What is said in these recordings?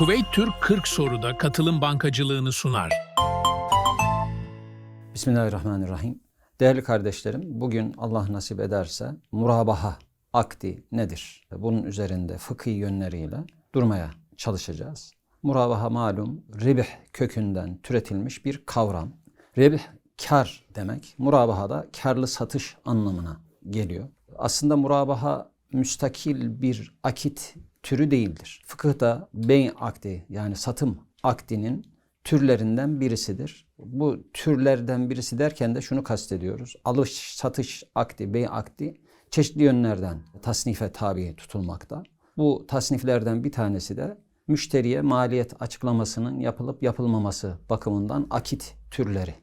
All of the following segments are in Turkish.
Kuveyt Türk 40 soruda katılım bankacılığını sunar. Bismillahirrahmanirrahim. Değerli kardeşlerim, bugün Allah nasip ederse murabaha akdi nedir? Bunun üzerinde fıkhi yönleriyle durmaya çalışacağız. Murabaha malum ribih kökünden türetilmiş bir kavram. Ribih kar demek. Murabaha da karlı satış anlamına geliyor. Aslında murabaha müstakil bir akit türü değildir. Fıkıhta bey akdi yani satım akdinin türlerinden birisidir. Bu türlerden birisi derken de şunu kastediyoruz. Alış, satış akdi, bey akdi çeşitli yönlerden tasnife tabi tutulmakta. Bu tasniflerden bir tanesi de müşteriye maliyet açıklamasının yapılıp yapılmaması bakımından akit türleri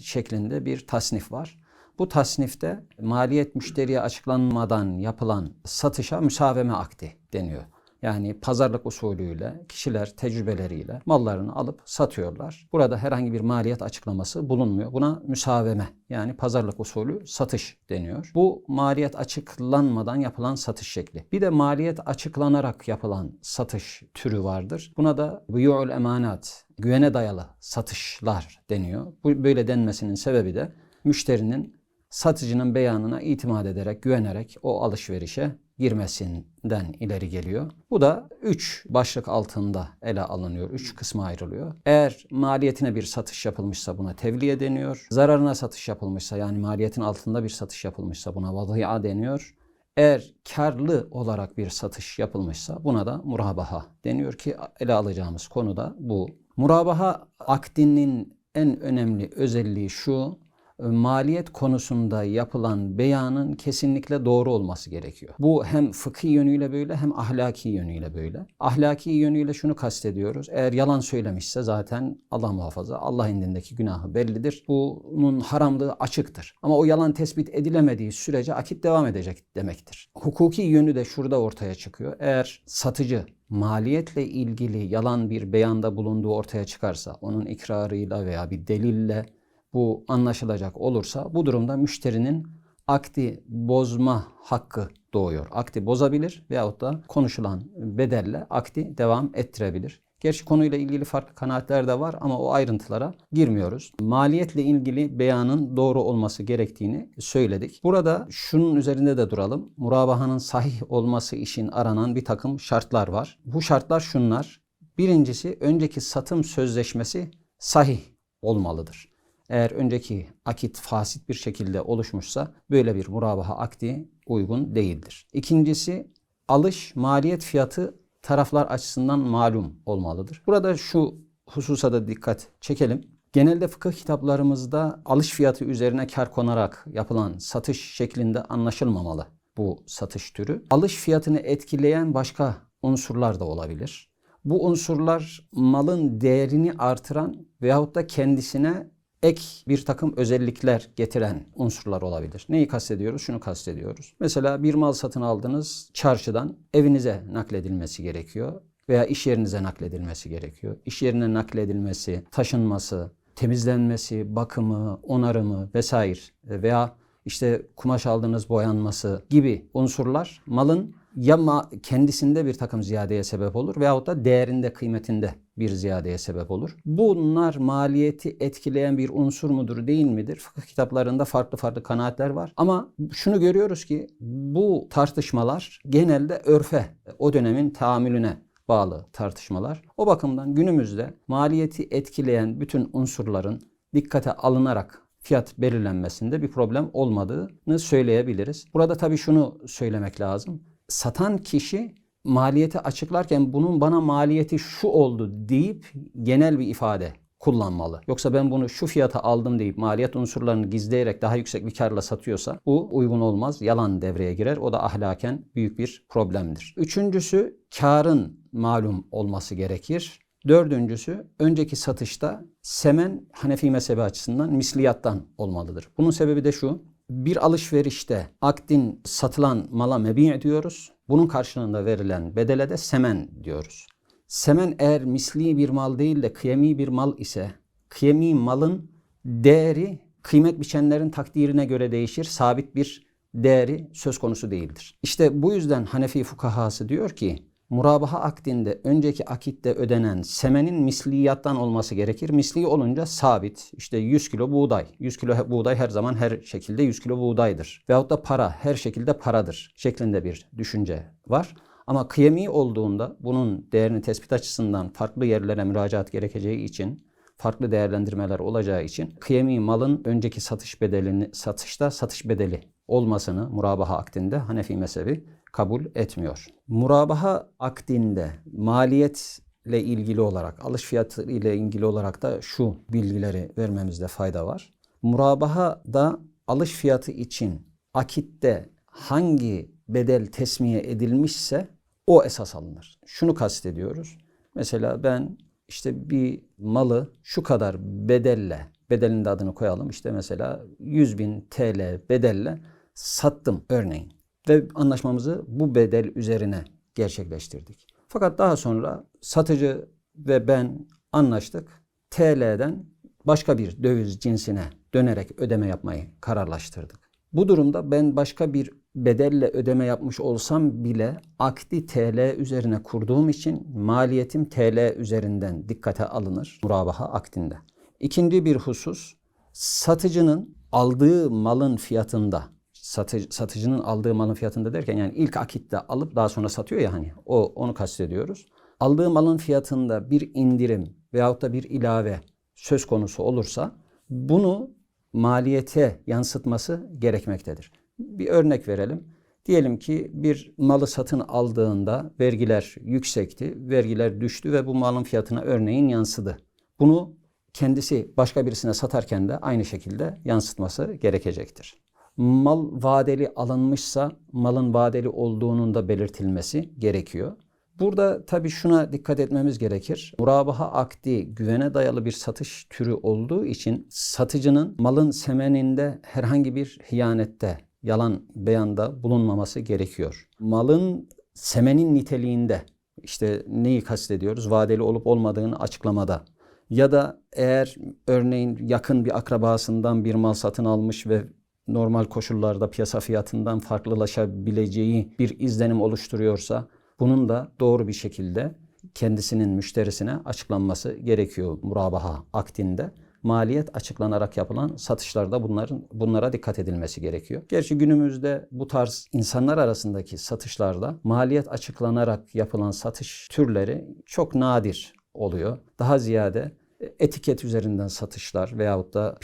şeklinde bir tasnif var. Bu tasnifte maliyet müşteriye açıklanmadan yapılan satışa müsaveme akdi deniyor. Yani pazarlık usulüyle kişiler tecrübeleriyle mallarını alıp satıyorlar. Burada herhangi bir maliyet açıklaması bulunmuyor. Buna müsaveme yani pazarlık usulü satış deniyor. Bu maliyet açıklanmadan yapılan satış şekli. Bir de maliyet açıklanarak yapılan satış türü vardır. Buna da buyu'ul emanat, güvene dayalı satışlar deniyor. Bu böyle denmesinin sebebi de müşterinin satıcının beyanına itimat ederek, güvenerek o alışverişe girmesinden ileri geliyor. Bu da üç başlık altında ele alınıyor. Üç kısma ayrılıyor. Eğer maliyetine bir satış yapılmışsa buna tevliye deniyor. Zararına satış yapılmışsa yani maliyetin altında bir satış yapılmışsa buna vadıya deniyor. Eğer karlı olarak bir satış yapılmışsa buna da murabaha deniyor ki ele alacağımız konu da bu. Murabaha akdinin en önemli özelliği şu maliyet konusunda yapılan beyanın kesinlikle doğru olması gerekiyor. Bu hem fıkhi yönüyle böyle hem ahlaki yönüyle böyle. Ahlaki yönüyle şunu kastediyoruz. Eğer yalan söylemişse zaten Allah muhafaza Allah indindeki günahı bellidir. Bunun haramlığı açıktır. Ama o yalan tespit edilemediği sürece akit devam edecek demektir. Hukuki yönü de şurada ortaya çıkıyor. Eğer satıcı maliyetle ilgili yalan bir beyanda bulunduğu ortaya çıkarsa onun ikrarıyla veya bir delille bu anlaşılacak olursa bu durumda müşterinin akdi bozma hakkı doğuyor. Akdi bozabilir veyahut da konuşulan bedelle akdi devam ettirebilir. Gerçi konuyla ilgili farklı kanaatler de var ama o ayrıntılara girmiyoruz. Maliyetle ilgili beyanın doğru olması gerektiğini söyledik. Burada şunun üzerinde de duralım. Murabahanın sahih olması için aranan bir takım şartlar var. Bu şartlar şunlar. Birincisi önceki satım sözleşmesi sahih olmalıdır. Eğer önceki akit fasit bir şekilde oluşmuşsa böyle bir murabaha akdi uygun değildir. İkincisi alış maliyet fiyatı taraflar açısından malum olmalıdır. Burada şu hususa da dikkat çekelim. Genelde fıkıh kitaplarımızda alış fiyatı üzerine kar konarak yapılan satış şeklinde anlaşılmamalı bu satış türü. Alış fiyatını etkileyen başka unsurlar da olabilir. Bu unsurlar malın değerini artıran veyahut da kendisine ek bir takım özellikler getiren unsurlar olabilir. Neyi kastediyoruz? Şunu kastediyoruz. Mesela bir mal satın aldınız çarşıdan evinize nakledilmesi gerekiyor veya iş yerinize nakledilmesi gerekiyor. İş yerine nakledilmesi, taşınması, temizlenmesi, bakımı, onarımı vesaire veya işte kumaş aldığınız boyanması gibi unsurlar malın ya kendisinde bir takım ziyadeye sebep olur veyahut da değerinde, kıymetinde bir ziyadeye sebep olur. Bunlar maliyeti etkileyen bir unsur mudur değil midir? Fıkıh kitaplarında farklı farklı kanaatler var. Ama şunu görüyoruz ki bu tartışmalar genelde örfe, o dönemin tahammülüne bağlı tartışmalar. O bakımdan günümüzde maliyeti etkileyen bütün unsurların dikkate alınarak fiyat belirlenmesinde bir problem olmadığını söyleyebiliriz. Burada tabii şunu söylemek lazım satan kişi maliyeti açıklarken bunun bana maliyeti şu oldu deyip genel bir ifade kullanmalı. Yoksa ben bunu şu fiyata aldım deyip maliyet unsurlarını gizleyerek daha yüksek bir karla satıyorsa bu uygun olmaz. Yalan devreye girer. O da ahlaken büyük bir problemdir. Üçüncüsü karın malum olması gerekir. Dördüncüsü önceki satışta semen Hanefi mezhebi açısından misliyattan olmalıdır. Bunun sebebi de şu bir alışverişte akdin satılan mala mebi diyoruz. Bunun karşılığında verilen bedele de semen diyoruz. Semen eğer misli bir mal değil de kıyemi bir mal ise kıyemi malın değeri kıymet biçenlerin takdirine göre değişir. Sabit bir değeri söz konusu değildir. İşte bu yüzden Hanefi fukahası diyor ki Murabaha akdinde önceki akitte ödenen semenin misliyattan olması gerekir. Misli olunca sabit. İşte 100 kilo buğday. 100 kilo buğday her zaman her şekilde 100 kilo buğdaydır. Veyahut da para her şekilde paradır şeklinde bir düşünce var. Ama kıyemi olduğunda bunun değerini tespit açısından farklı yerlere müracaat gerekeceği için farklı değerlendirmeler olacağı için kıyemi malın önceki satış bedelini satışta satış bedeli olmasını murabaha akdinde Hanefi mezhebi kabul etmiyor. Murabaha akdinde maliyetle ilgili olarak, alış fiyatı ile ilgili olarak da şu bilgileri vermemizde fayda var. Murabaha da alış fiyatı için akitte hangi bedel tesmiye edilmişse o esas alınır. Şunu kastediyoruz. Mesela ben işte bir malı şu kadar bedelle, bedelin de adını koyalım. İşte mesela 100 bin TL bedelle sattım örneğin. Ve anlaşmamızı bu bedel üzerine gerçekleştirdik. Fakat daha sonra satıcı ve ben anlaştık. TL'den başka bir döviz cinsine dönerek ödeme yapmayı kararlaştırdık. Bu durumda ben başka bir bedelle ödeme yapmış olsam bile akdi TL üzerine kurduğum için maliyetim TL üzerinden dikkate alınır murabaha akdinde. İkinci bir husus satıcının aldığı malın fiyatında satı- satıcının aldığı malın fiyatında derken yani ilk akitte alıp daha sonra satıyor ya hani o onu kastediyoruz. Aldığı malın fiyatında bir indirim veyahut da bir ilave söz konusu olursa bunu maliyete yansıtması gerekmektedir. Bir örnek verelim. Diyelim ki bir malı satın aldığında vergiler yüksekti, vergiler düştü ve bu malın fiyatına örneğin yansıdı. Bunu kendisi başka birisine satarken de aynı şekilde yansıtması gerekecektir. Mal vadeli alınmışsa malın vadeli olduğunun da belirtilmesi gerekiyor. Burada tabii şuna dikkat etmemiz gerekir. Murabaha akdi güvene dayalı bir satış türü olduğu için satıcının malın semeninde herhangi bir hiyanette, yalan beyanda bulunmaması gerekiyor. Malın semenin niteliğinde işte neyi kastediyoruz? Vadeli olup olmadığını açıklamada ya da eğer örneğin yakın bir akrabasından bir mal satın almış ve normal koşullarda piyasa fiyatından farklılaşabileceği bir izlenim oluşturuyorsa bunun da doğru bir şekilde kendisinin müşterisine açıklanması gerekiyor murabaha akdinde. Maliyet açıklanarak yapılan satışlarda bunların bunlara dikkat edilmesi gerekiyor. Gerçi günümüzde bu tarz insanlar arasındaki satışlarda maliyet açıklanarak yapılan satış türleri çok nadir oluyor. Daha ziyade etiket üzerinden satışlar veyahut da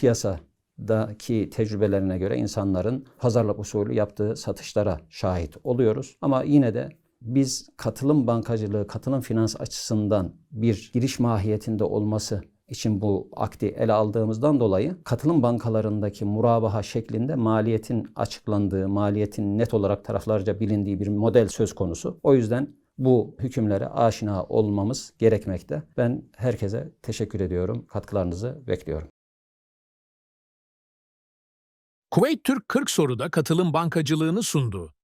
piyasadaki tecrübelerine göre insanların pazarlık usulü yaptığı satışlara şahit oluyoruz. Ama yine de biz katılım bankacılığı, katılım finans açısından bir giriş mahiyetinde olması için bu akdi ele aldığımızdan dolayı katılım bankalarındaki murabaha şeklinde maliyetin açıklandığı, maliyetin net olarak taraflarca bilindiği bir model söz konusu. O yüzden bu hükümlere aşina olmamız gerekmekte. Ben herkese teşekkür ediyorum. Katkılarınızı bekliyorum. Kuveyt Türk 40 soruda katılım bankacılığını sundu.